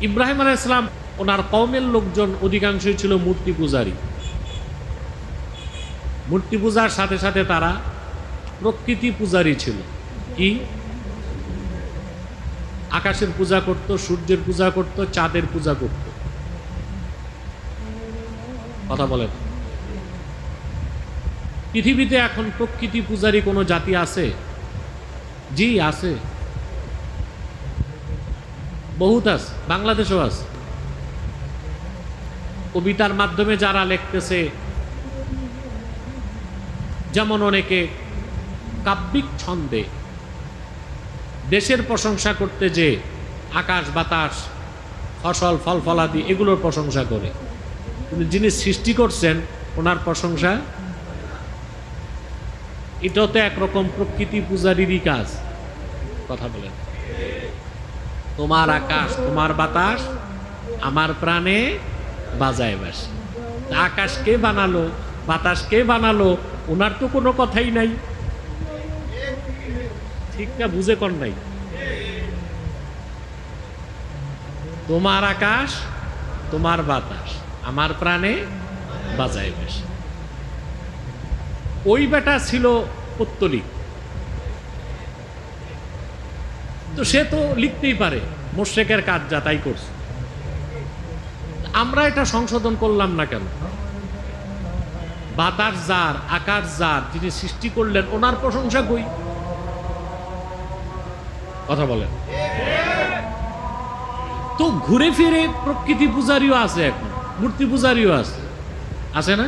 ইব্রাহিম আলাহ ইসলাম ওনার কওমের লোকজন অধিকাংশই ছিল মূর্তি পূজারী। মূর্তি পূজার সাথে সাথে তারা প্রকৃতি পূজারী ছিল। কি? আকাশের পূজা করত, সূর্যের পূজা করত, চাঁদের পূজা করত। কথা বলেন। পৃথিবীতে এখন প্রকৃতি পূজারী কোনো জাতি আছে? জি, আছে। বহুত আছে বাংলাদেশও আছে কবিতার মাধ্যমে যারা লিখতেছে, যেমন অনেকে, কাব্যিক ছন্দে, দেশের প্রশংসা করতে যে আকাশ, বাতাস, ফসল, ফল, ফলাদি, এগুলোর প্রশংসা করে। কিন্তু যিনি সৃষ্টি করছেন, ওনার প্রশংসা? এটা তো একরকম প্রকৃতি পূজারীরই কাজ, কথা বলেন। তোমার আকাশ, তোমার বাতাস, আমার প্রাণে বাজায় বাসে। আকাশ কে বানালো? বাতাস কে বানালো? ওনার তো কোনো কথাই নাই। ঠিক না, বুঝে কর নাই। তোমার আকাশ, তোমার বাতাস, আমার প্রাণে বাজায় বাসে। ওই বেটা ছিল পত্তলিক তো সে তো লিখতেই পারে, মোশেকের কাজ যা তাই করছে। আমরা এটা সংশোধন করলাম না কেন? বাতাস যার, আকাশ যার, যিনি সৃষ্টি করলেন, ওনার প্রশংসা কই? কথা বলেন। তো ঘুরে ফিরে প্রকৃতি পূজারীও আছে এখন, মূর্তি পূজারীও আছে। আছে না?